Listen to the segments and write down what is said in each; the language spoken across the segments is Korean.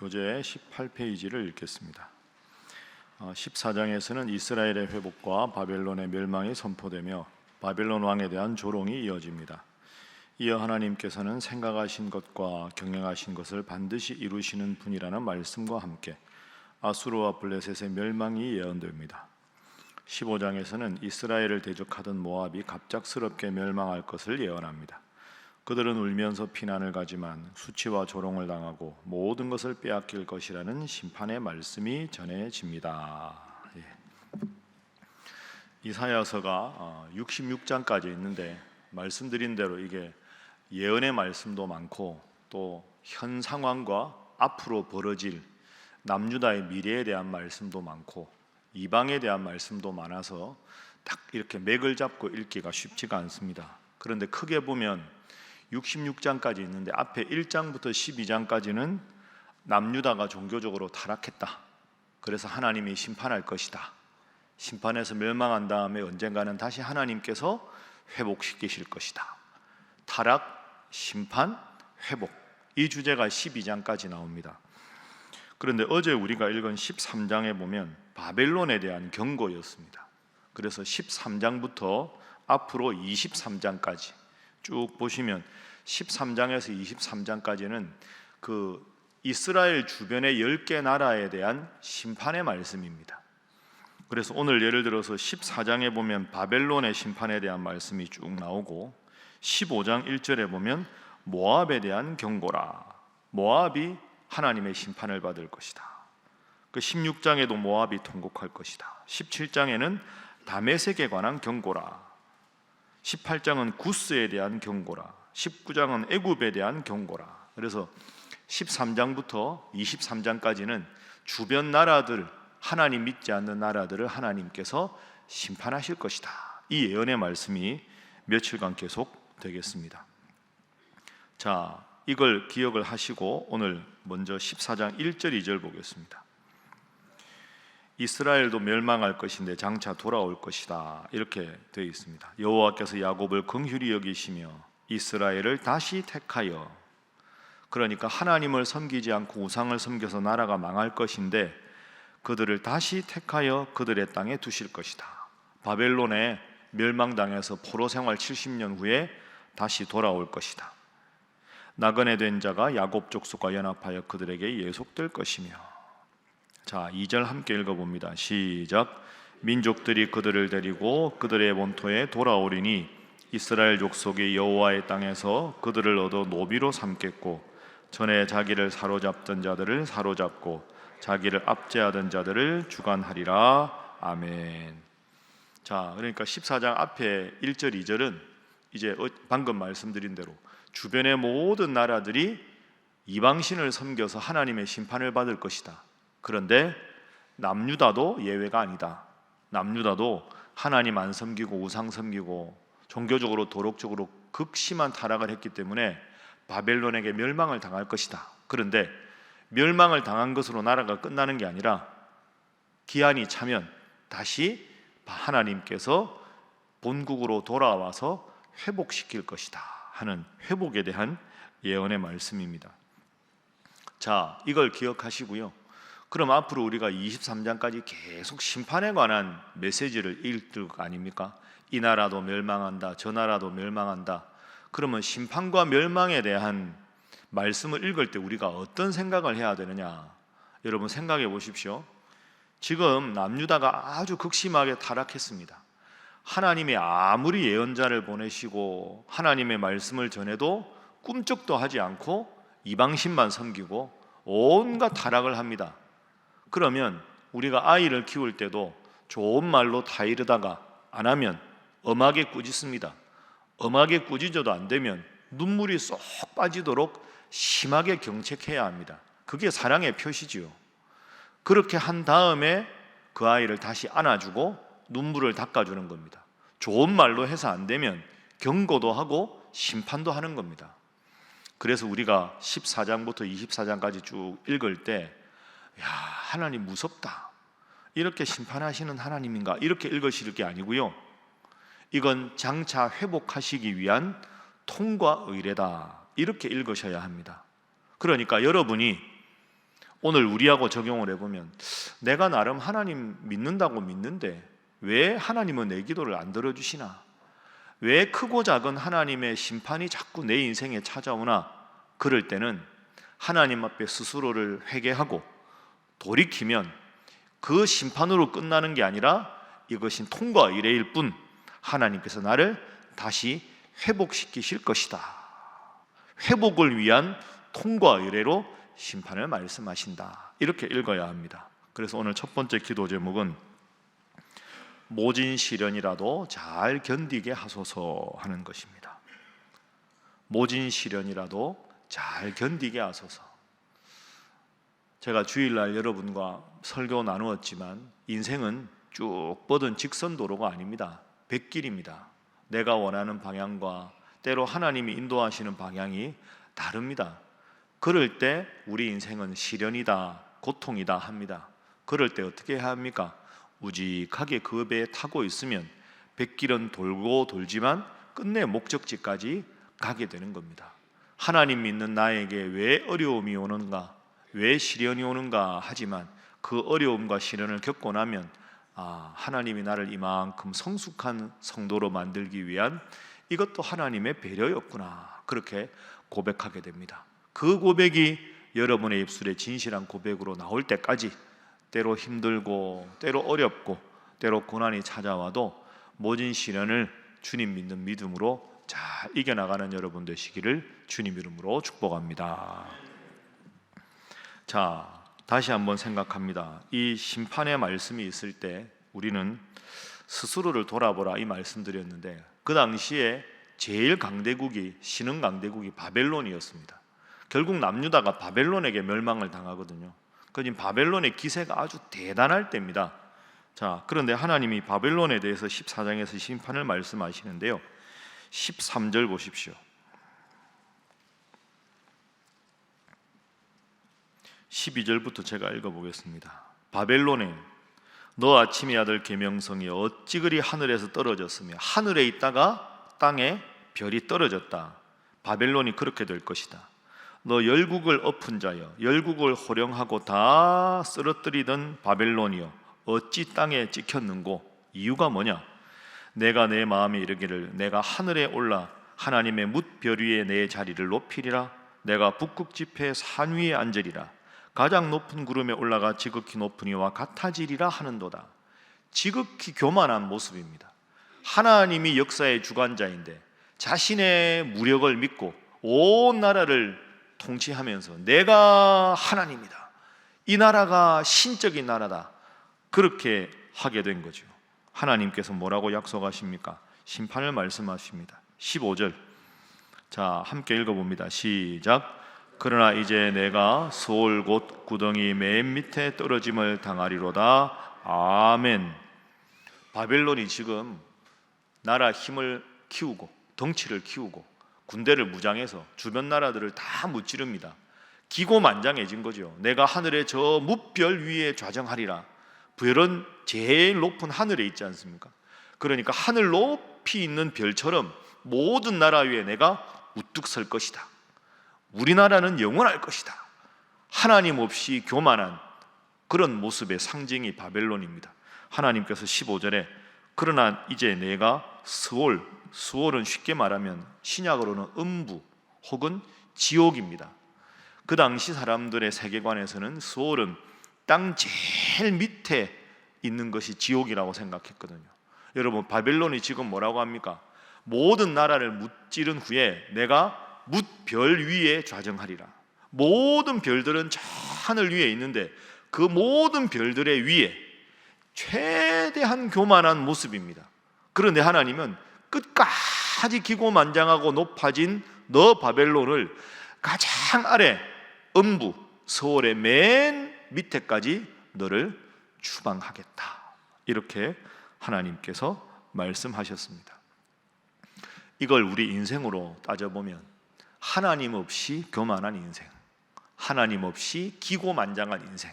교재 18페이지를 읽겠습니다. 14장에서는 이스라엘의 회복과 바벨론의 멸망이 선포되며 바벨론 왕에 대한 조롱이 이어집니다. 이어 하나님께서는 생각하신 것과 경영하신 것을 반드시 이루시는 분이라는 말씀과 함께 아수르와 블레셋의 멸망이 예언됩니다. 15장에서는 이스라엘을 대적하던 모압이 갑작스럽게 멸망할 것을 예언합니다. 그들은 울면서 피난을 가지만 수치와 조롱을 당하고 모든 것을 빼앗길 것이라는 심판의 말씀이 전해집니다. 예. 이사야서가 66장까지 있는데 말씀드린 대로 이게 예언의 말씀도 많고 또 현 상황과 앞으로 벌어질 남유다의 미래에 대한 말씀도 많고 이방에 대한 말씀도 많아서 딱 이렇게 맥을 잡고 읽기가 쉽지가 않습니다. 그런데 크게 보면 66장까지 있는데 앞에 1장부터 12장까지는 남유다가 종교적으로 타락했다. 그래서 하나님이 심판할 것이다. 심판에서 멸망한 다음에 언젠가는 다시 하나님께서 회복시키실 것이다. 타락, 심판, 회복. 이 주제가 12장까지 나옵니다. 그런데 어제 우리가 읽은 13장에 보면 바벨론에 대한 경고였습니다. 그래서 13장부터 앞으로 23장까지 쭉 보시면 13장에서 23장까지는 그 이스라엘 주변의 10개 나라에 대한 심판의 말씀입니다. 그래서 오늘 예를 들어서 14장에 보면 바벨론의 심판에 대한 말씀이 쭉 나오고 15장 1절에 보면 모압에 대한 경고라. 모압이 하나님의 심판을 받을 것이다. 그 16장에도 모압이 통곡할 것이다. 17장에는 다메섹에 관한 경고라. 18장은 구스에 대한 경고라. 19장은 애굽에 대한 경고라. 그래서 13장부터 23장까지는 주변 나라들 하나님 믿지 않는 나라들을 하나님께서 심판하실 것이다. 이 예언의 말씀이 며칠간 계속 되겠습니다. 자, 이걸 기억을 하시고 오늘 먼저 14장 1절 2절 보겠습니다. 이스라엘도 멸망할 것인데 장차 돌아올 것이다. 이렇게 되어 있습니다. 여호와께서 야곱을 긍휼히 여기시며 이스라엘을 다시 택하여 그러니까 하나님을 섬기지 않고 우상을 섬겨서 나라가 망할 것인데 그들을 다시 택하여 그들의 땅에 두실 것이다. 바벨론에 멸망당해서 포로 생활 70년 후에 다시 돌아올 것이다. 나그네 된 자가 야곱 족속과 연합하여 그들에게 예속될 것이며 자, 2절 함께 읽어 봅니다. 시작. 민족들이 그들을 데리고 그들의 본토에 돌아오리니 이스라엘 족속이 여호와의 땅에서 그들을 얻어 노비로 삼겠고 전에 자기를 사로잡던 자들을 사로잡고 자기를 압제하던 자들을 주관하리라. 아멘. 자, 그러니까 14장 앞에 1절 2절은 이제 어, 방금 말씀드린 대로 주변의 모든 나라들이 이방신을 섬겨서 하나님의 심판을 받을 것이다. 그런데 남유다도 예외가 아니다. 남유다도 하나님 안 섬기고 우상 섬기고 종교적으로 도덕적으로 극심한 타락을 했기 때문에 바벨론에게 멸망을 당할 것이다. 그런데 멸망을 당한 것으로 나라가 끝나는 게 아니라 기한이 차면 다시 하나님께서 본국으로 돌아와서 회복시킬 것이다 하는 회복에 대한 예언의 말씀입니다. 자, 이걸 기억하시고요. 그럼 앞으로 우리가 23장까지 계속 심판에 관한 메시지를 읽을 거 아닙니까? 이 나라도 멸망한다. 저 나라도 멸망한다. 그러면 심판과 멸망에 대한 말씀을 읽을 때 우리가 어떤 생각을 해야 되느냐? 여러분 생각해 보십시오. 지금 남유다가 아주 극심하게 타락했습니다. 하나님이 아무리 예언자를 보내시고 하나님의 말씀을 전해도 꿈쩍도 하지 않고 이방신만 섬기고 온갖 타락을 합니다. 그러면 우리가 아이를 키울 때도 좋은 말로 타이르다가 안 하면 엄하게 꾸짖습니다. 엄하게 꾸짖어도 안 되면 눈물이 쏙 빠지도록 심하게 경책해야 합니다. 그게 사랑의 표시지요. 그렇게 한 다음에 그 아이를 다시 안아주고 눈물을 닦아주는 겁니다. 좋은 말로 해서 안 되면 경고도 하고 심판도 하는 겁니다. 그래서 우리가 14장부터 24장까지 쭉 읽을 때 야, 하나님 무섭다. 이렇게 심판하시는 하나님인가? 이렇게 읽으실 게 아니고요. 이건 장차 회복하시기 위한 통과 의례다. 이렇게 읽으셔야 합니다. 그러니까 여러분이 오늘 우리하고 적용을 해보면 내가 나름 하나님 믿는다고 믿는데 왜 하나님은 내 기도를 안 들어주시나? 왜 크고 작은 하나님의 심판이 자꾸 내 인생에 찾아오나? 그럴 때는 하나님 앞에 스스로를 회개하고 돌이키면 그 심판으로 끝나는 게 아니라 이것이 통과 이래일 뿐 하나님께서 나를 다시 회복시키실 것이다. 회복을 위한 통과 의례로 심판을 말씀하신다. 이렇게 읽어야 합니다. 그래서 오늘 첫 번째 기도 제목은 모진 시련이라도 잘 견디게 하소서 하는 것입니다. 모진 시련이라도 잘 견디게 하소서. 제가 주일날 여러분과 설교 나누었지만 인생은 쭉 뻗은 직선 도로가 아닙니다. 백길입니다. 내가 원하는 방향과 때로 하나님이 인도하시는 방향이 다릅니다. 그럴 때 우리 인생은 시련이다, 고통이다 합니다. 그럴 때 어떻게 해야 합니까? 우직하게 그 배에 타고 있으면 백길은 돌고 돌지만 끝내 목적지까지 가게 되는 겁니다. 하나님 믿는 나에게 왜 어려움이 오는가, 왜 시련이 오는가 하지만 그 어려움과 시련을 겪고 나면 아, 하나님이 나를 이만큼 성숙한 성도로 만들기 위한 이것도 하나님의 배려였구나. 그렇게 고백하게 됩니다. 그 고백이 여러분의 입술에 진실한 고백으로 나올 때까지 때로 힘들고 때로 어렵고 때로 고난이 찾아와도 모진 시련을 주님 믿는 믿음으로 잘 이겨나가는 여러분 되시기를 주님 이름으로 축복합니다. 자, 다시 한번 생각합니다. 이 심판의 말씀이 있을 때 우리는 스스로를 돌아보라 이 말씀드렸는데 그 당시에 제일 강대국이 신흥 강대국이 바벨론이었습니다. 결국 남유다가 바벨론에게 멸망을 당하거든요. 그 지금 바벨론의 기세가 아주 대단할 때입니다. 자, 그런데 하나님이 바벨론에 대해서 14장에서 심판을 말씀하시는데요. 13절 보십시오. 12절부터 제가 읽어보겠습니다. 바벨론에 너 아침의 아들 계명성이 어찌 그리 하늘에서 떨어졌으며 하늘에 있다가 땅에 별이 떨어졌다. 바벨론이 그렇게 될 것이다. 너 열국을 엎은 자여 열국을 호령하고 다 쓰러뜨리던 바벨론이여 어찌 땅에 찍혔는고 이유가 뭐냐 내가 내 마음에 이르기를 내가 하늘에 올라 하나님의 뭇별 위에 내 자리를 높이리라 내가 북극 지폐 산 위에 앉으리라 가장 높은 구름에 올라가 지극히 높은 이와 같아지리라 하는도다 지극히 교만한 모습입니다 하나님이 역사의 주관자인데 자신의 무력을 믿고 온 나라를 통치하면서 내가 하나님이다. 이 나라가 신적인 나라다. 그렇게 하게 된 거죠. 하나님께서 뭐라고 약속하십니까? 심판을 말씀하십니다. 15절. 자, 함께 읽어봅니다. 시작. 그러나 이제 내가 소울 곧 구덩이 맨 밑에 떨어짐을 당하리로다. 아멘. 바벨론이 지금 나라 힘을 키우고 덩치를 키우고 군대를 무장해서 주변 나라들을 다 무찌릅니다. 기고만장해진 거죠. 내가 하늘의 저 무별 위에 좌정하리라. 별은 제일 높은 하늘에 있지 않습니까? 그러니까 하늘 높이 있는 별처럼 모든 나라 위에 내가 우뚝 설 것이다. 우리나라는 영원할 것이다. 하나님 없이 교만한 그런 모습의 상징이 바벨론입니다. 하나님께서 15절에 그러나 이제 내가 스올 수월은 쉽게 말하면 신약으로는 음부 혹은 지옥입니다. 그 당시 사람들의 세계관에서는 수월은 땅 제일 밑에 있는 것이 지옥이라고 생각했거든요. 여러분 바벨론이 지금 뭐라고 합니까? 모든 나라를 무찌른 후에 내가 뭇별 위에 좌정하리라. 모든 별들은 저 하늘 위에 있는데 그 모든 별들의 위에 최대한 교만한 모습입니다. 그런데 하나님은 끝까지 기고만장하고 높아진 너 바벨론을 가장 아래 음부 서울의 맨 밑에까지 너를 추방하겠다. 이렇게 하나님께서 말씀하셨습니다. 이걸 우리 인생으로 따져보면 하나님 없이 교만한 인생, 하나님 없이 기고만장한 인생,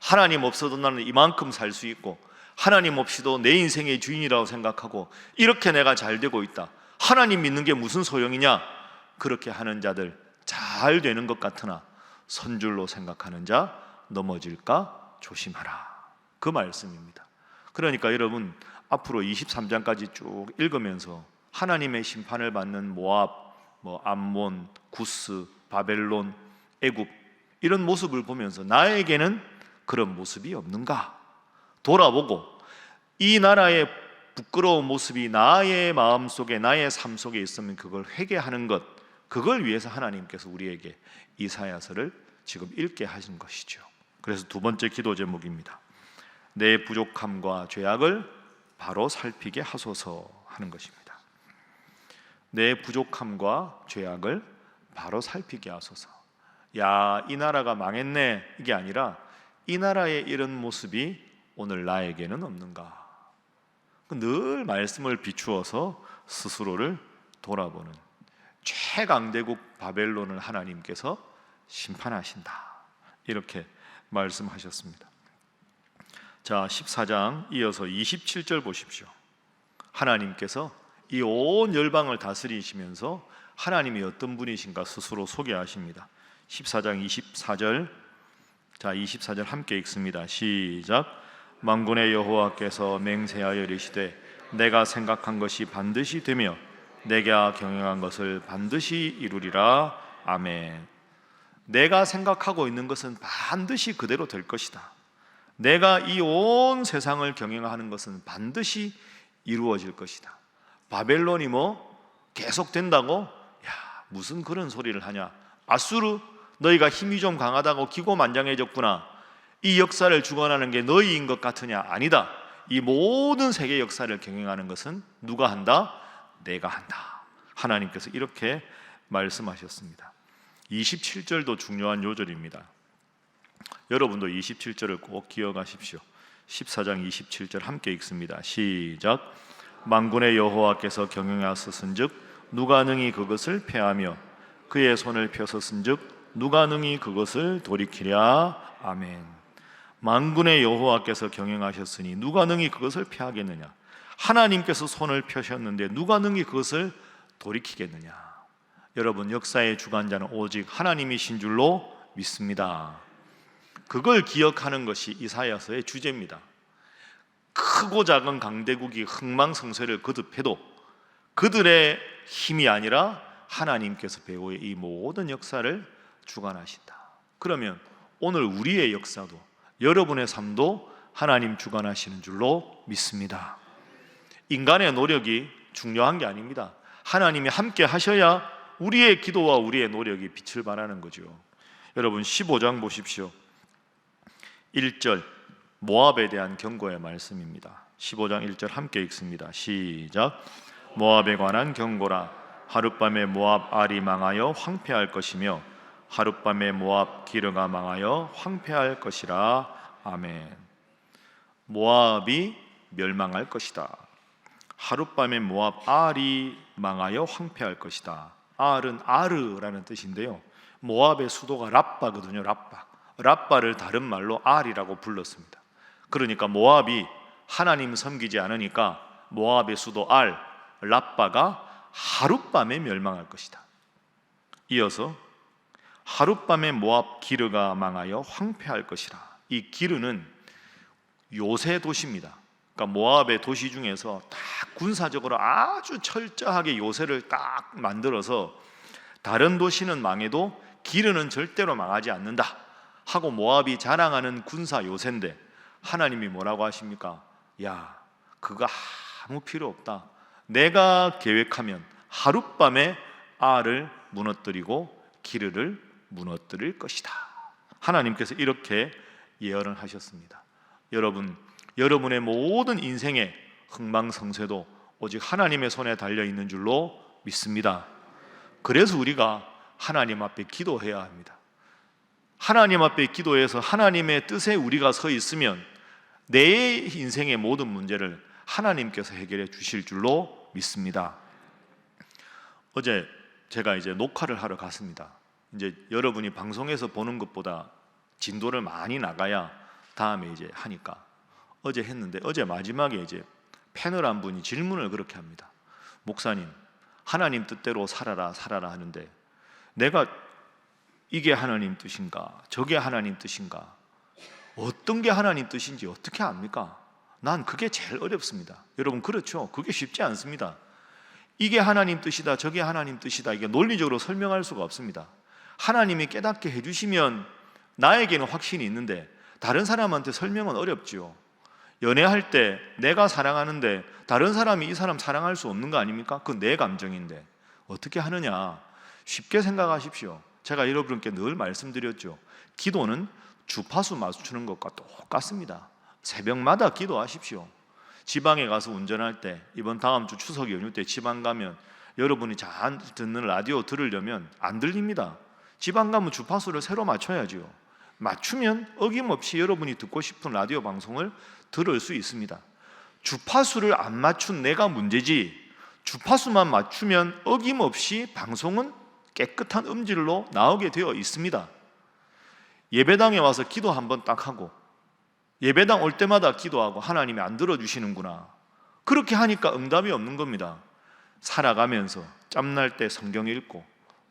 하나님 없어도 나는 이만큼 살 수 있고 하나님 없이도 내 인생의 주인이라고 생각하고 이렇게 내가 잘 되고 있다. 하나님 믿는 게 무슨 소용이냐? 그렇게 하는 자들 잘 되는 것 같으나 선줄로 생각하는 자 넘어질까 조심하라. 그 말씀입니다. 그러니까 여러분 앞으로 23장까지 쭉 읽으면서 하나님의 심판을 받는 모압, 뭐 암몬, 구스, 바벨론, 애굽 이런 모습을 보면서 나에게는 그런 모습이 없는가 돌아보고 이 나라의 부끄러운 모습이 나의 마음 속에 나의 삶 속에 있으면 그걸 회개하는 것 그걸 위해서 하나님께서 우리에게 이사야서를 지금 읽게 하신 것이죠. 그래서 두 번째 기도 제목입니다. 내 부족함과 죄악을 바로 살피게 하소서 하는 것입니다. 내 부족함과 죄악을 바로 살피게 하소서. 야, 이 나라가 망했네. 이게 아니라 이 나라의 이런 모습이 오늘 나에게는 없는가? 늘 말씀을 비추어서 스스로를 돌아보는 최강대국 바벨론을 하나님께서 심판하신다. 이렇게 말씀하셨습니다. 자, 14장 이어서 27절 보십시오. 하나님께서 이 온 열방을 다스리시면서 하나님이 어떤 분이신가 스스로 소개하십니다. 14장 24절 자, 24절 함께 읽습니다. 시작. 만군의 여호와께서 맹세하여 이르시되 내가 생각한 것이 반드시 되며 내가 경영한 것을 반드시 이루리라. 아멘. 내가 생각하고 있는 것은 반드시 그대로 될 것이다. 내가 이 온 세상을 경영하는 것은 반드시 이루어질 것이다. 바벨론이 뭐 계속 된다고? 야, 무슨 그런 소리를 하냐? 아수르 너희가 힘이 좀 강하다고 기고만장해졌구나. 이 역사를 주관하는 게 너희인 것 같으냐? 아니다. 이 모든 세계 역사를 경영하는 것은 누가 한다? 내가 한다. 하나님께서 이렇게 말씀하셨습니다. 27절도 중요한 요절입니다. 여러분도 27절을 꼭 기억하십시오. 14장 27절 함께 읽습니다. 시작. 만군의 여호와께서 경영하셨은즉 누가 능히 그것을 패하며 그의 손을 펴섰은즉 누가 능히 그것을 돌이키랴. 아멘. 만군의 여호와께서 경영하셨으니 누가 능히 그것을 피하겠느냐? 하나님께서 손을 펴셨는데 누가 능히 그것을 돌이키겠느냐? 여러분 역사의 주관자는 오직 하나님이신 줄로 믿습니다. 그걸 기억하는 것이 이사야서의 주제입니다. 크고 작은 강대국이 흥망성쇠를 거듭해도 그들의 힘이 아니라 하나님께서 배후의 이 모든 역사를 주관하신다. 그러면 오늘 우리의 역사도 여러분의 삶도 하나님 주관하시는 줄로 믿습니다. 인간의 노력이 중요한 게 아닙니다. 하나님이 함께 하셔야 우리의 기도와 우리의 노력이 빛을 발하는 거죠. 여러분 15장 보십시오. 1절 모압에 대한 경고의 말씀입니다. 15장 1절 함께 읽습니다. 시작. 모압에 관한 경고라 하룻밤에 모압 알이 망하여 황폐할 것이며 하룻밤에 모압 기르가 망하여 황폐할 것이라 아멘. 모압이 멸망할 것이다. 하룻밤에 모압 알이 망하여 황폐할 것이다. 알은 아르라는 뜻인데요. 모압의 수도가 랍바거든요. 랍바. 랍바를 다른 말로 알이라고 불렀습니다. 그러니까 모압이 하나님 섬기지 않으니까 모압의 수도 알, 랍바가 하룻밤에 멸망할 것이다. 이어서 하룻밤에 모압 기르가 망하여 황폐할 것이라. 이 기르는 요새 도시입니다. 그러니까 모압의 도시 중에서 딱 군사적으로 아주 철저하게 요새를 딱 만들어서 다른 도시는 망해도 기르는 절대로 망하지 않는다 하고 모압이 자랑하는 군사 요새인데 하나님이 뭐라고 하십니까? 야, 그거 아무 필요 없다. 내가 계획하면 하룻밤에 알을 무너뜨리고 기르를 무너뜨릴 것이다. 하나님께서 이렇게 예언을 하셨습니다. 여러분, 여러분의 모든 인생의 흥망성쇠도 오직 하나님의 손에 달려 있는 줄로 믿습니다. 그래서 우리가 하나님 앞에 기도해야 합니다. 하나님 앞에 기도해서 하나님의 뜻에 우리가 서 있으면 내 인생의 모든 문제를 하나님께서 해결해 주실 줄로 믿습니다. 어제 제가 이제 녹화를 하러 갔습니다. 이제 여러분이 방송에서 보는 것보다 진도를 많이 나가야 다음에 이제 하니까 어제 했는데 어제 마지막에 이제 패널 한 분이 질문을 그렇게 합니다. 목사님, 하나님 뜻대로 살아라 살아라 하는데 내가 이게 하나님 뜻인가? 저게 하나님 뜻인가? 어떤 게 하나님 뜻인지 어떻게 압니까? 난 그게 제일 어렵습니다. 여러분 그렇죠? 그게 쉽지 않습니다. 이게 하나님 뜻이다, 저게 하나님 뜻이다. 이게 논리적으로 설명할 수가 없습니다. 하나님이 깨닫게 해 주시면 나에게는 확신이 있는데 다른 사람한테 설명은 어렵지요. 연애할 때 내가 사랑하는데 다른 사람이 이 사람 사랑할 수 없는 거 아닙니까? 그건 내 감정인데 어떻게 하느냐? 쉽게 생각하십시오. 제가 여러분께 늘 말씀드렸죠. 기도는 주파수 맞추는 것과 똑같습니다. 새벽마다 기도하십시오. 지방에 가서 운전할 때 이번 다음 주 추석 연휴 때 지방 가면 여러분이 잘 듣는 라디오 들으려면 안 들립니다. 지방 가면 주파수를 새로 맞춰야지요. 맞추면 어김없이 여러분이 듣고 싶은 라디오 방송을 들을 수 있습니다. 주파수를 안 맞춘 내가 문제지 주파수만 맞추면 어김없이 방송은 깨끗한 음질로 나오게 되어 있습니다. 예배당에 와서 기도 한번 딱 하고 예배당 올 때마다 기도하고 하나님이 안 들어주시는구나. 그렇게 하니까 응답이 없는 겁니다. 살아가면서 짬날 때 성경 읽고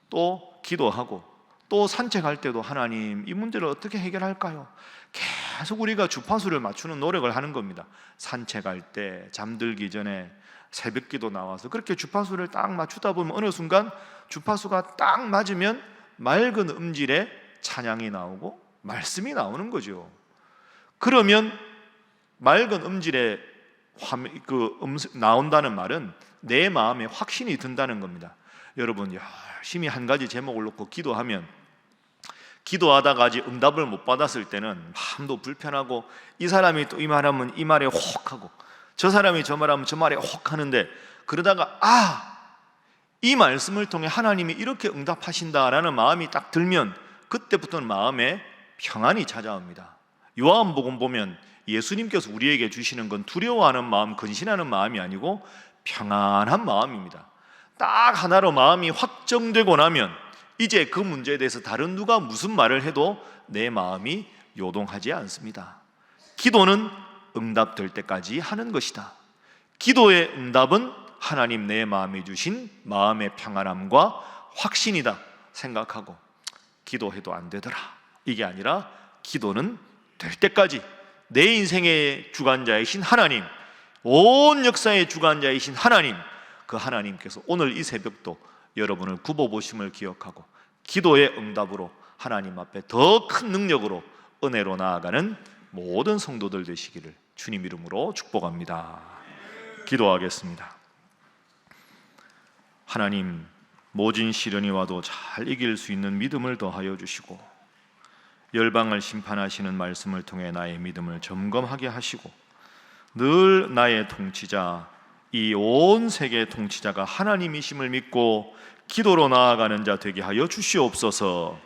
또 기도하고 또 산책할 때도 하나님 이 문제를 어떻게 해결할까요? 계속 우리가 주파수를 맞추는 노력을 하는 겁니다. 산책할 때 잠들기 전에 새벽 기도 나와서 그렇게 주파수를 딱 맞추다 보면 어느 순간 주파수가 딱 맞으면 맑은 음질의 찬양이 나오고 말씀이 나오는 거죠. 그러면 맑은 음질의 그 음성, 나온다는 말은 내 마음에 확신이 든다는 겁니다. 여러분 열심히 한 가지 제목을 놓고 기도하면 기도하다가 아직 응답을 못 받았을 때는 마음도 불편하고 이 사람이 또 이 말하면 이 말에 혹 하고 저 사람이 저 말하면 저 말에 혹 하는데 그러다가 아 이 말씀을 통해 하나님이 이렇게 응답하신다라는 마음이 딱 들면 그때부터는 마음에 평안이 찾아옵니다. 요한복음 보면 예수님께서 우리에게 주시는 건 두려워하는 마음, 근신하는 마음이 아니고 평안한 마음입니다. 딱 하나로 마음이 확정되고 나면 이제 그 문제에 대해서 다른 누가 무슨 말을 해도 내 마음이 요동하지 않습니다. 기도는 응답될 때까지 하는 것이다. 기도의 응답은 하나님 내 마음에 주신 마음의 평안함과 확신이다 생각하고 기도해도 안 되더라. 이게 아니라 기도는 될 때까지 내 인생의 주관자이신 하나님, 온 역사의 주관자이신 하나님, 그 하나님께서 오늘 이 새벽도 여러분을 굽어보심을 기억하고 기도의 응답으로 하나님 앞에 더 큰 능력으로 은혜로 나아가는 모든 성도들 되시기를 주님 이름으로 축복합니다. 기도하겠습니다. 하나님 모진 시련이 와도 잘 이길 수 있는 믿음을 더하여 주시고 열방을 심판하시는 말씀을 통해 나의 믿음을 점검하게 하시고 늘 나의 통치자 이 온 세계의 통치자가 하나님이심을 믿고 기도로 나아가는 자 되게 하여 주시옵소서.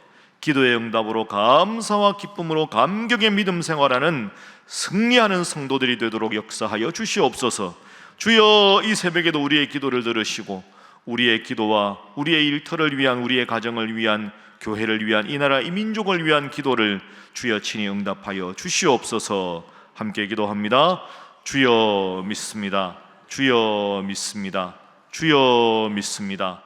기도의 응답으로 감사와 기쁨으로 감격의 믿음 생활하는 승리하는 성도들이 되도록 역사하여 주시옵소서. 주여 이 새벽에도 우리의 기도를 들으시고 우리의 기도와 우리의 일터를 위한 우리의 가정을 위한 교회를 위한 이 나라 이 민족을 위한 기도를 주여 친히 응답하여 주시옵소서. 함께 기도합니다. 주여 믿습니다. 주여 믿습니다. 주여 믿습니다.